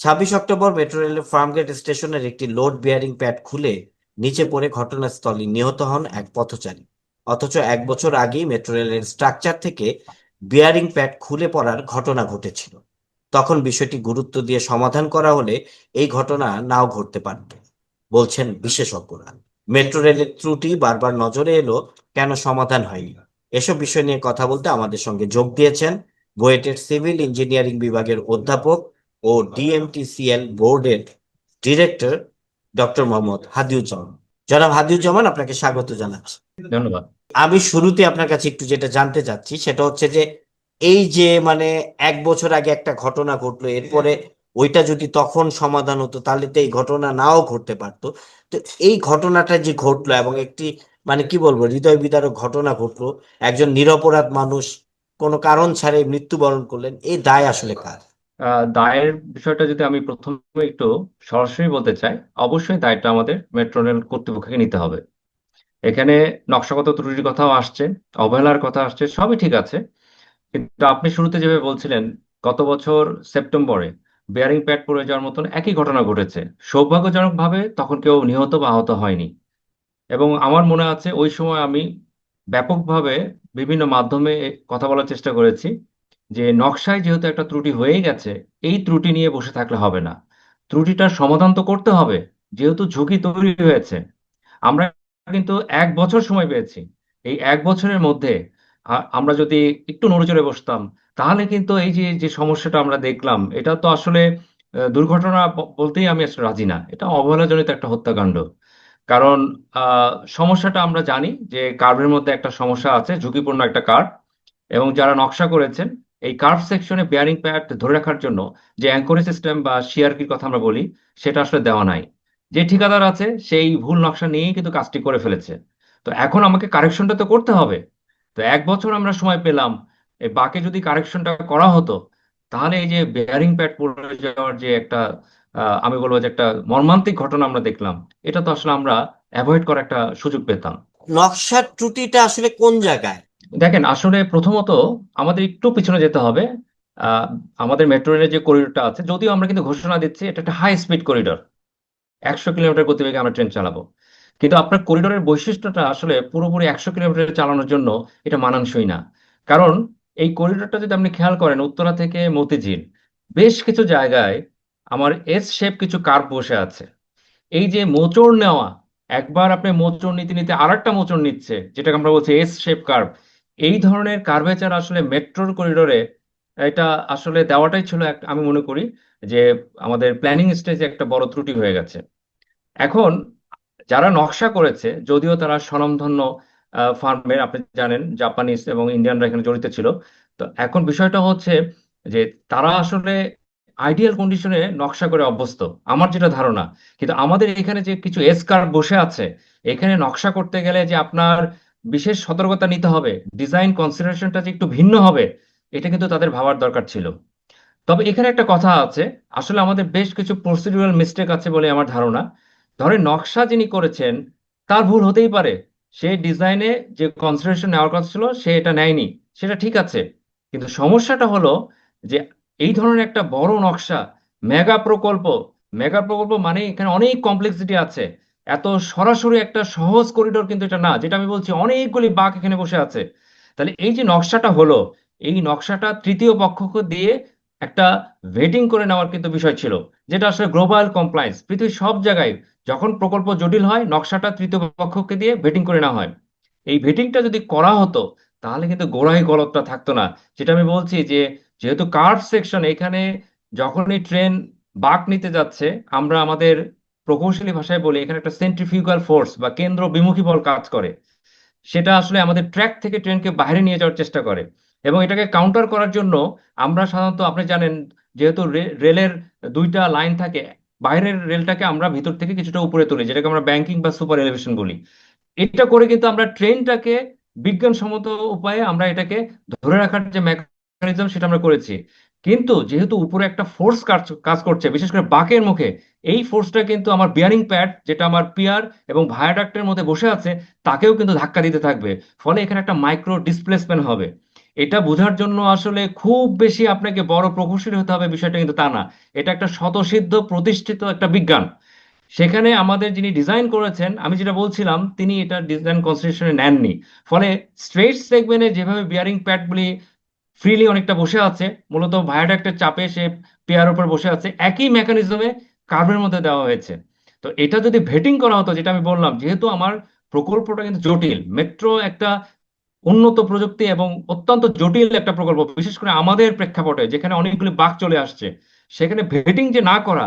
ছাব্বিশ October metro রেলের ফার্মগেট স্টেশনের একটি লোড বিয়ারিং প্যাড খুলে নিচে পড়ে ঘটনাস্থলে নিহত হন এক পথচারী। অথচ এক বছর আগেই মেট্রো রেলের স্ট্রাকচার থেকে বিয়ারিং প্যাড খুলে পড়ার ঘটনা ঘটেছিল। তখন বিষয়টি গুরুত্ব দিয়ে সমাধান করা হলে এই ঘটনা নাও ঘটতে পারত, বলছেন বিশেষজ্ঞরা। মেট্রো রেলের ত্রুটি বারবার নজরে এলো, কেন সমাধান হয়নি? এসব বিষয় নিয়ে কথা বলতে আমাদের সঙ্গে যোগ দিয়েছেন বুয়েটের সিভিল ইঞ্জিনিয়ারিং বিভাগের অধ্যাপক ও ডিএমটিসিএল বোর্ডের ডিরেক্টর ডক্টর মোহাম্মদ হাদিউজ্জামান জনাব হাদিউজ্জামান আপনাকে স্বাগত জানাচ্ছি। ধন্যবাদ। আমি শুরুতে আপনার কাছে একটু যেটা জানতে চাচ্ছি সেটা হচ্ছে যে এই যে মানে এক বছর আগে একটা ঘটনা ঘটলো এরপরে ওইটা যদি তখন সমাধান হতো তাহলে তো এই ঘটনা নাও ঘটতে পারতো। তো এই ঘটনাটা যে ঘটলো এবং একটি মানে কি বলব হৃদয় বিদারক ঘটনা ঘটলো একজন নিরপরাধ মানুষ কোনো কারণ ছাড়াই মৃত্যুবরণ করলেন এই দায় আসলে কার? দায়ের বিষয়টা যদি আমি প্রথমে একটু সরাসরি বলতে চাই, অবশ্যই দায়টা আমাদের মেট্রো রেল কর্তৃপক্ষকে নিতে হবে। এখানে নকশাগত ত্রুটির কথাও আসছে, অবহেলার কথা আসছে, সবই ঠিক আছে। কিন্তু আপনি শুরুতে যেভাবে বলছিলেন, গত বছর সেপ্টেম্বরে বেয়ারিং প্যাড পড়ে যাওয়ার মতন একই ঘটনা ঘটেছে। সৌভাগ্যজনকভাবে তখন কেউ নিহত বা আহত হয়নি। এবং আমার মনে আছে, ওই সময় আমি ব্যাপকভাবে বিভিন্ন মাধ্যমে কথা বলার চেষ্টা করেছি। যে নকশায় যেহেতু একটা ত্রুটি হয়ে গেছে, এই ত্রুটি নিয়ে বসে থাকলে হবে না। ত্রুটিটার সমাধান তো করতে হবে, যেহেতু ঝুঁকি তৈরি হয়েছে। আমরা কিন্তু এক বছর সময় পেয়েছি। এই এক বছরের মধ্যে আমরা যদি একটু নড়েচড়ে বসতাম, তাহলে কিন্তু এই যে যে সমস্যাটা আমরা দেখলাম, এটা তো আসলে দুর্ঘটনা বলতেই আমি আসলে রাজি না। এটা অবহেলাজনিত একটা হত্যাকাণ্ড। কারণ সমস্যাটা আমরা জানি যে, কার্ভের মধ্যে একটা সমস্যা আছে, ঝুঁকিপূর্ণ একটা কার্ভ, এবং যারা নকশা করেছেন এই কার্ভ সেকশনে বেয়ারিং প্যাড ধরে রাখার জন্য যে অ্যাঙ্করেজ সিস্টেম বা সিআরপির কথা আমরা বলি, সেটা আসলে দেওয়া নাই। যে ঠিকাদার আছে, সেই ভুল নকশা নিয়েই কিন্তু কাজটি করে ফেলেছে। তো এখন আমাকে কারেকশনটা তো করতে হবে। তো এক বছর আমরা সময় পেলাম এই বাকে যদি কারেকশনটা করা হতো, তাহলে এই যে বেয়ারিং প্যাড পড়ে যাওয়ার যে একটা আমি বলব যে একটা মর্মান্তিক ঘটনা আমরা দেখলাম, এটা তো আসলে আমরা অ্যাভয়েড করার একটা সুযোগ পেতাম। নকশার ত্রুটিটা আসলে কোন জায়গায়? দেখেন, আসলে প্রথমত আমাদের একটু পিছনে যেতে হবে। আমাদের মেট্রো রেলের যে করিডোরটা আছে, যদিও আমরা কিন্তু ঘোষণা দিচ্ছি এটা একটা হাই স্পিড করিডোর একশো কিলোমিটার গতিবেগে আমরা ট্রেন চালাবো। কিন্তু আপনার করিডোরের বৈশিষ্ট্যটা আসলে পুরোপুরি একশো কিলোমিটার চালানোর জন্য এটা মানানসই না। কারণ এই করিডোরটা যদি আপনি খেয়াল করেন, উত্তরা থেকে মতিঝিল, বেশ কিছু জায়গায় আমার এস শেপ কিছু কার্ভ বসে আছে। এই যে মোচড় নেওয়া, একবার আপনি মোচড় নিতে নিতে আরেকটা মোচড় নিচ্ছে, যেটাকে আমরা বলছি এস শেপ কার্ভ এই ধরনের কার্ভেচার আসলে মেট্রোর করিডোরে এটা আসলে দেওয়াটাই ছিল আমি মনে করি যে আমাদের প্ল্যানিং স্টেজে একটা বড় ত্রুটি হয়ে গেছে। এখন যারা নকশা করেছে, যদিও তারা স্বনামধন্য ফার্মের আপনি জানেন জাপানিজ এবং ইন্ডিয়ানরা এখানে জড়িত ছিল। তো এখন বিষয়টা হচ্ছে যে তারা আসলে আইডিয়াল কন্ডিশনে নকশা করে অভ্যস্ত। আমার যেটা ধারণা, কিন্তু আমাদের এখানে যে কিছু এসকার বসে আছে, এখানে নকশা করতে গেলে যে আপনার বিশেষ সতর্কতা নিতে হবে। ডিজাইন কনসিডারেশনটা যে একটু ভিন্ন হবে, এটা কিন্তু তাদের ভাবার দরকার ছিল। তবে এখানে একটা কথা আছে, আসলে আমাদের বেশ কিছু প্রসিডিউরাল মিস্টেক আছে বলে আমার ধারণা। ধরে নকশা যিনি করেছেন, তার ভুল হতেই পারে। সে ডিজাইনে যে কনসিডারেশন নেওয়ার কথা ছিল, সে এটা নেয়নি, সেটা ঠিক আছে। কিন্তু সমস্যাটা হলো যে এই ধরনের একটা বড় নকশা মেগা প্রকল্প মেগা প্রকল্প মানে এখানে অনেক কমপ্লেক্সিটি আছে। এত সরাসরি একটা সহজ করিডোর কিন্তু এটা না, যেটা আমি বলছি অনেকগুলি বাঘ এখানে বসে আছে। তাহলে এই যে নকশাটা হলো, এই নকশাটা তৃতীয় পক্ষকে দিয়ে একটা ভেটিং করে নেওয়ার কিন্তু বিষয় ছিল, যেটা আসলে গ্লোবাল কমপ্লায়েন্স পৃথিবীর সব জায়গায় যখন প্রকল্প জটিল হয়, নকশাটা তৃতীয় পক্ষকে দিয়ে ভেটিং করে নেওয়া হয়। এই ভেটিংটা যদি করা হতো, তাহলে কিন্তু গোড়ায় গলতটা থাকতো না। যেটা আমি বলছি যে, যেহেতু কার্ভ সেকশন এখানে যখনই ট্রেন বাঁক নিতে যাচ্ছে, আমরা আমাদের প্রকৌশলী ভাষায় বলি এখানে একটা সেন্ট্রিফিউগাল ফোর্স বা কেন্দ্র বিমুখী বল কাজ করে। সেটা আসলে আমাদের ট্র্যাক থেকে ট্রেনকে বাইরে নিয়ে যাওয়ার চেষ্টা করে। এবং এটাকে কাউন্টার করার জন্য আমরা সাধারণত, আপনি জানেন, যেহেতু রেলের দুইটা লাইন থাকে, বাইরের রেলটাকে আমরা ভিতর থেকে কিছুটা উপরে তুলি, যেটাকে আমরা ব্যাংকিং বা সুপার এলিভেশন বলি। এটা করে কিন্তু আমরা ট্রেনটাকে বিজ্ঞানসম্মত উপায়ে আমরা এটাকে ধরে রাখার যে মেকানিজম সেটা আমরা করেছি। কিন্তু যেহেতু উপরে একটা ফোর্স কাজ কাজ করছে, বিশেষ করে বাঁকের মুখে, এই ফোর্সটা কিন্তু আমার বিয়ারিং প্যাড যেটা আমার পিয়ার এবং ভায়াডাক্টের মধ্যে বসে আছে, তাকেও কিন্তু ধাক্কা দিতে থাকবে। ফলে এখানে একটা মাইক্রো ডিসপ্লেসমেন্ট হবে। এটা বোঝার জন্য আসলে খুব বেশি আপনাকে বড় প্রকৌশলী হতে হবে বিষয়টা কিন্তু তা না। এটা একটা স্বতঃসিদ্ধ প্রতিষ্ঠিত একটা বিজ্ঞান। সেখানে আমাদের যিনি ডিজাইন করেছেন, আমি যেটা বলছিলাম, তিনি এটা ডিজাইন কনসিডারেশনে নেননি। ফলে স্ট্রেট সেগমেন্টে যেভাবে বিয়ারিং প্যাডগুলি ফ্রিলি অনেকটা বসে আছে। মূলত ভায়াডাক্টের চাপে সে পেয়ার উপর বসে আছে। একই মেকানিজমে কার্ভের মধ্যে দেওয়া হয়েছে। তো এটা যদি ভেটিং করা হতো, যেটা আমি বললাম, যেহেতু আমার প্রকল্পটা কিন্তু জটিল মেট্রো একটা উন্নত প্রযুক্তি এবং অত্যন্ত জটিল একটা প্রকল্প, বিশেষ করে আমাদের প্রেক্ষাপটে, যেখানে অনেকগুলি বাঘ চলে আসছে, সেখানে ভেটিং যে না করা,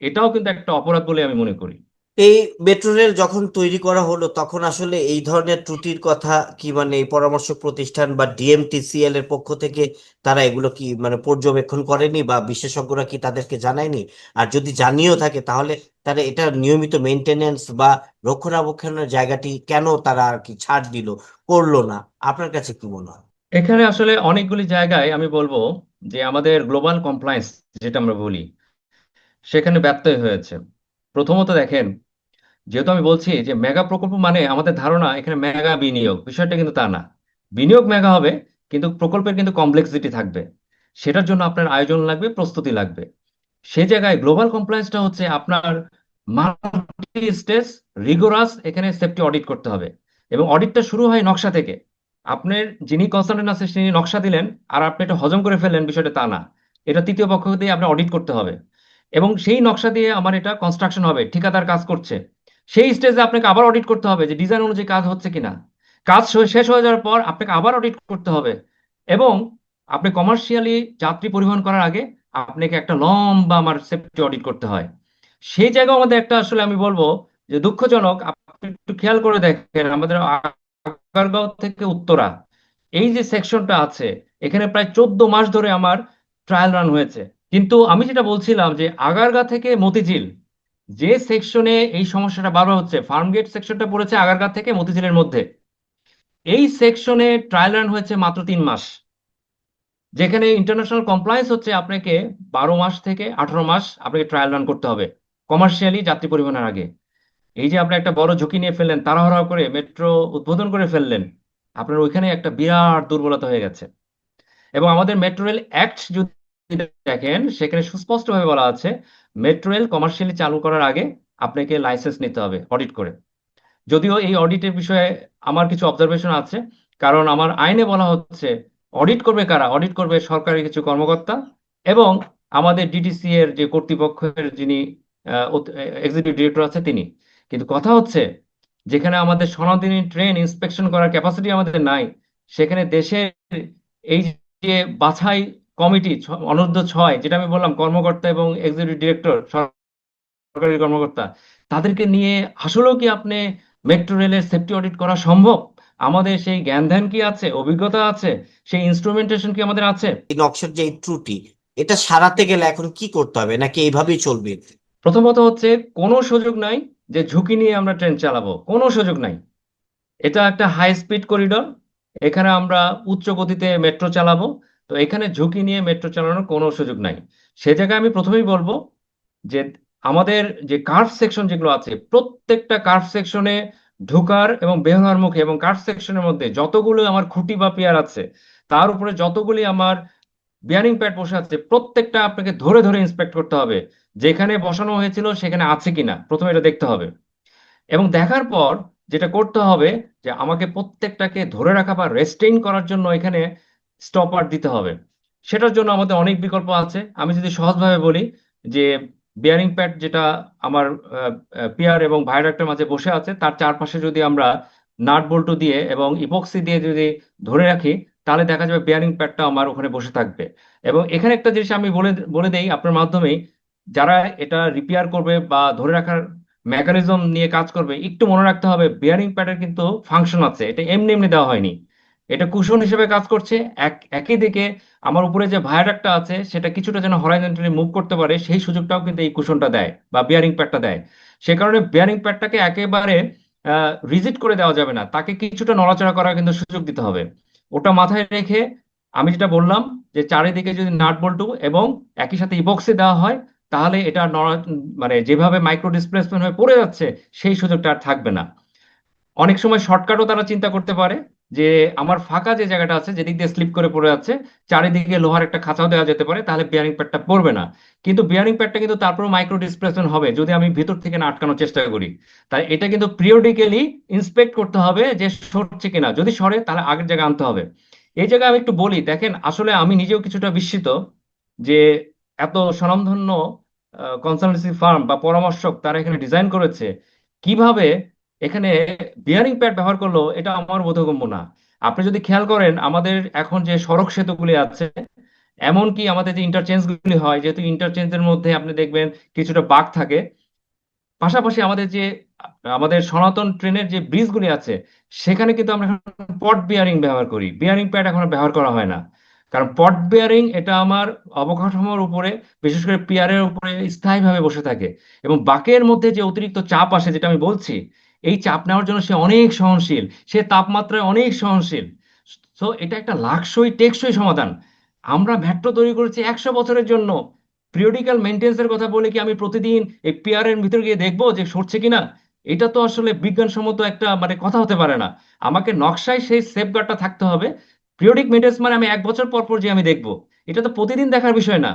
এটাও কিন্তু একটা অপরাধ বলে আমি মনে করি। এই মেট্রো রেল যখন তৈরি করা হলো, তখন আসলে এই ধরনের ত্রুটির কথা কি মানে এই পরামর্শ প্রতিষ্ঠান বা ডিএমটিসিএল এর পক্ষ থেকে তারা এগুলো কি মানে পর্যবেক্ষণ করেনি বা বিশেষজ্ঞরা কি তাদেরকে জানায়নি? আর যদি জানিয়েও থাকে, তাহলে তারা এটা নিয়মিত মেনটেনেন্স বা রক্ষণাবেক্ষণের জায়গাটি কেন তারা আর কি ছাড় দিল, করল না? আপনার কাছে কি মনে হয়? এখানে আসলে অনেকগুলি জায়গায় আমি বলব যে আমাদের গ্লোবাল কমপ্লায়েন্স, যেটা আমরা বলি, সেখানে ব্যত্যয় হয়েছে। প্রথমত দেখেন যেহেতু আমি বলছি যে মেগা প্রকল্প মানে আমাদের ধারণা এখানে মেগা বিনিয়োগ, বিষয়টা কিন্তু তা না। বিনিয়োগ মেগা হবে, কিন্তু প্রকল্পের কিন্তু কমপ্লেক্সিটি থাকবে। সেটার জন্য আপনার আয়োজন লাগবে, প্রস্তুতি লাগবে। সে জায়গায় গ্লোবাল কমপ্লায়েন্সটা হচ্ছে আপনার মাল্টি স্টেজ রিগোরাস এখানে সেফটি অডিট করতে হবে। এবং অডিটটা শুরু হয় নকশা থেকে। আপনার যিনি কনসালটেন্ট আছে, তিনি নকশা দিলেন, আর আপনি এটা হজম করে ফেললেন, বিষয়টা তা না। এটা তৃতীয় পক্ষ দিয়ে আপনার অডিট করতে হবে। এবং সেই নকশা দিয়ে আমার এটা কনস্ট্রাকশন হবে, ঠিকাদার কাজ করছে। সেই স্টেজে আপনাকে আবার অডিট করতে হবে যে ডিজাইন অনুযায়ী কাজ হচ্ছে কিনা। কাজ শেষ হয়ে যাওয়ার পর আপনাকে আবার অডিট করতে হবে এবং আপনি কমার্শিয়ালি যাত্রী পরিবহন করার আগে আপনাকে একটা লম্বা আমার সেফটি অডিট করতে হয়। সেই জায়গায় আমাদের একটা আসলে আমি বলব যে দুঃখজনক, আপনি একটু খেয়াল করে দেখেন আমাদের আগারগাঁও থেকে উত্তরা, এই যে সেকশনটা আছে, এখানে প্রায় চোদ্দ মাস ধরে আমার ট্রায়াল রান হয়েছে। কিন্তু আমি যেটা বলছিলাম যে আগারগাঁ থেকে মতিঝিল যে সেকশনে এই সমস্যাটা বারবার হচ্ছে ফার্মগেট সেকশনটা পড়েছে আগারগাঁ থেকে মতিঝিলের মধ্যে। এই সেকশনে ট্রায়াল রান হয়েছে মাত্র তিন মাস। যেখানে ইন্টারন্যাশনাল কমপ্লায়েন্স হচ্ছে আপনাকে বারো মাস থেকে আঠারো মাস আপনাকে ট্রায়াল রান করতে হবে কমার্শিয়ালি যাত্রী পরিবহনের আগে। এই যে আপনি একটা বড় ঝুঁকি নিয়ে ফেললেন, তাড়াহুড়া করে মেট্রো উদ্বোধন করে ফেললেন, আপনার ওইখানে একটা বিরাট দুর্বলতা হয়ে গেছে। এবং আমাদের মেট্রো রেল অ্যাক্ট যদি দেখেন, সেখানে সুস্পষ্টভাবে বলা আছে মেট্রো রেল কমার্শিয়ালি চালু করার আগে আপনাকে লাইসেন্স নিতে হবে অডিট করে। যদিও এই অডিটের বিষয়ে আমার কিছু অবজারভেশন আছে, কারণ আমার আইনে বলা হচ্ছে অডিট করবে কারা? অডিট করবে সরকারি কিছু কর্মকর্তা এবং আমাদের ডিটিসি এর যে কর্তৃপক্ষের যিনি এক্সিকিউটিভ ডিরেক্টর আছে তিনি। কিন্তু কথা হচ্ছে, যেখানে আমাদের সনাতনী ট্রেন ইন্সপেকশন করার ক্যাপাসিটি আমাদের নাই, সেখানে দেশের এই যে বাছাই কমিটি অনূর্ধ্ব ছয় যেটা আমি বললাম কর্মকর্তা এবং এক্সিকিউটিভ ডিরেক্টর সরকারি কর্মকর্তা তাদেরকে নিয়ে আসলেও কি আপনি মেট্রো রেলের সেফটি অডিট করা সম্ভব? আমাদের সেই জ্ঞান ধ্যান কি আছে? অভিজ্ঞতা আছে? সেই ইনস্ট্রুমেন্টেশন কি আমাদের আছে? এই নকশার যে ত্রুটি এটা সারাতে গেলে এখন কি করতে হবে? নাকি এইভাবেই চলবে? প্রথমত হচ্ছে কোনো সুযোগ নাই যে ঝুঁকি নিয়ে আমরা ট্রেন চালাবো। কোনো সুযোগ নাই। এটা একটা হাই স্পিড করিডোর এখানে আমরা উচ্চ গতিতে মেট্রো চালাবো। তো এখানে ঝুঁকি নিয়ে মেট্রো চালানোর কোনো সুযোগ নাই। সে জায়গায় আমি প্রথমেই বলব যে আমাদের যে কার্ভ সেকশন যেগুলো আছে, প্রত্যেকটা কার্ভ সেকশনে ঢোকার এবং বের হওয়ার মুখে এবং কার্ভ সেকশনের মধ্যে যতগুলো আমার খুঁটি বা পেয়ার আছে, তার উপরে যতগুলি আমার বিয়ারিং প্যাড বসে আছে, প্রত্যেকটা আপনাকে ধরে ধরে ইন্সপেক্ট করতে হবে যেখানে বসানো হয়েছিল সেখানে আছে কিনা। প্রথমে এটা দেখতে হবে। এবং দেখার পর যেটা করতে হবে যে আমাকে প্রত্যেকটাকে ধরে রাখা বা রেস্টেইন করার জন্য এখানে স্টপার দিতে হবে। সেটার জন্য আমাদের অনেক বিকল্প আছে। আমি যদি সহজভাবে বলি যে বিয়ারিং প্যাড যেটা আমার পিয়ার এবং ভায়োডাক্টের মাঝে বসে আছে, তার চারপাশে যদি আমরা নাট বল্টু দিয়ে এবং ইপক্সি দিয়ে যদি ধরে রাখি, তাহলে দেখা যাবে বিয়ারিং প্যাডটা আমার ওখানে বসে থাকবে। এবং এখানে একটা জিনিস আমি বলে বলে দেই আপনার মাধ্যমেই, যারা এটা রিপেয়ার করবে বা ধরে রাখার মেকানিজম নিয়ে কাজ করবে, একটু মনে রাখতে হবে বিয়ারিং প্যাডের কিন্তু ফাংশন আছে। এটা এমনি এমনি দেওয়া হয়নি। এটা কুশন হিসেবে কাজ করছে। এক, একই দিকে আমার উপরে যে ভায়াডাক্টটা আছে, সেটা কিছুটা যেন হরাইজন্টালি মুভ করতে পারে, সেই সুযোগটাও কিন্তু এই কুশনটা দেয় বা বিয়ারিং প্যাডটা দেয়। সে কারণে বিয়ারিং প্যাডটাকে একেবারে রিজিট করে দেওয়া যাবে না। তাকে কিছুটা নড়াচড়া করার কিন্তু সুযোগ দিতে হবে। ওটা মাথায় রেখে আমি যেটা বললাম যে চারিদিকে যদি নাট বল্টু এবং একই সাথে ইপক্সি দেওয়া হয়, তাহলে এটা মানে যেভাবে মাইক্রো ডিসপ্লেসমেন্ট হয়ে পড়ে যাচ্ছে, সেই সুযোগটা আর থাকবে না। অনেক সময় শর্টকাটও তারা চিন্তা করতে পারে। যে আমার ফাঁকা যে জায়গাটা আছে, যেদিক দিয়ে স্লিপ করে পড়ে আছে, চারিদিকে লোহার একটা খাঁচাও দেওয়া যেতে পারে, তাহলে বিয়ারিং প্যাডটা পড়বে না। কিন্তু বিয়ারিং প্যাডটা কিন্তু তারপর মাইক্রো ডিসপ্লেসমেন্ট হবে, যদি আমি ভিতর থেকে না আটকানোর চেষ্টা করি। তাই এটা কিন্তু পিরিয়ডিক্যালি ইন্সপেক্ট করতে হবে যে সরছে কিনা। যদি সরে, তাহলে আগের জায়গায় আনতে হবে। এই জায়গায় আমি একটু বলি, দেখেন, আসলে আমি নিজেও কিছুটা বিস্মিত যে এত স্বনামধন্য কনসালটেন্সি ফার্ম বা পরামর্শক তারা এখানে ডিজাইন করেছে। কীভাবে এখানে বিয়ারিং প্যাড ব্যবহার করল, এটা আমার বোধগম্য না। আপনি যদি খেয়াল করেন, আমাদের এখন যে সড়ক সেতুগুলি আছে, এমনকি আমাদের যে ইন্টারচেঞ্জ গুলি হয়, যেহেতু ইন্টারচেঞ্জের মধ্যে আপনি দেখবেন কিছুটা বাঁক থাকে, পাশাপাশি আমাদের যে, আমাদের সনাতন ট্রেনের যে ব্রিজগুলি আছে, সেখানে কিন্তু আমরা পট বিয়ারিং ব্যবহার করি। বিয়ারিং প্যাড এখন ব্যবহার করা হয় না। কারণ পট বিয়ারিং এটা আমার অবকাঠামোর উপরে, বিশেষ করে পিয়ারের উপরে স্থায়ীভাবে বসে থাকে। এবং বাঁকের মধ্যে যে অতিরিক্ত চাপ আসে, যেটা আমি বলছি এই চাপ নেওয়ার জন্য সে অনেক সহনশীল, সে তাপমাত্রায় অনেক সহনশীল। তো এটা একটা লাকসই, টেকসই সমাধান। আমরা মেট্রো তৈরি করেছি একশো বছরের জন্য। পিরিয়ডিক্যাল মেনটেন্সের কথা বলে কি আমি প্রতিদিন এই পিয়ারের ভিতর গিয়ে দেখব যে সরছে কিনা? এটা তো আসলে বিজ্ঞানসম্মত একটা মানে কথা হতে পারে না। আমাকে নকশায় সেই সেফগার্ডটা থাকতে হবে। পিরিয়ডিক মেনটেন্স মানে আমি এক বছর পর পর যে আমি দেখব। এটা তো প্রতিদিন দেখার বিষয় না।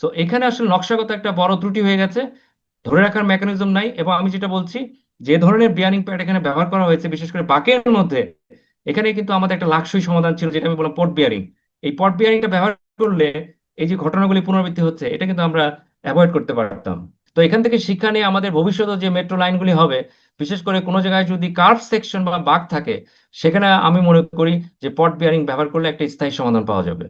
সো এখানে আসলে নকশাগত একটা বড় ত্রুটি হয়ে গেছে। ধরে রাখার মেকানিজম নাই। এবং আমি যেটা বলছি যে ধরনের বিয়ারিং প্যাড এখানে ব্যবহার করা হয়েছে, বিশেষ করে বাকের মধ্যে, এখানে কিন্তু আমাদের একটা লাকসই সমাধান ছিল, যেটা আমি বললাম পট বিয়ারিং। এই পট বিয়ারিংটা ব্যবহার করলে এই যে ঘটনাগুলি পুনরাবৃত্তি হচ্ছে, এটা কিন্তু আমরা অ্যাভয়েড করতে পারতাম। তো এখান থেকে শিক্ষা নিয়ে আমাদের ভবিষ্যতে যে মেট্রো লাইনগুলি হবে, বিশেষ করে কোনো জায়গায় যদি কার্ভ সেকশন বা বাঁক থাকে, সেখানে আমি মনে করি যে পট বিয়ারিং ব্যবহার করলে একটা স্থায়ী সমাধান পাওয়া যাবে।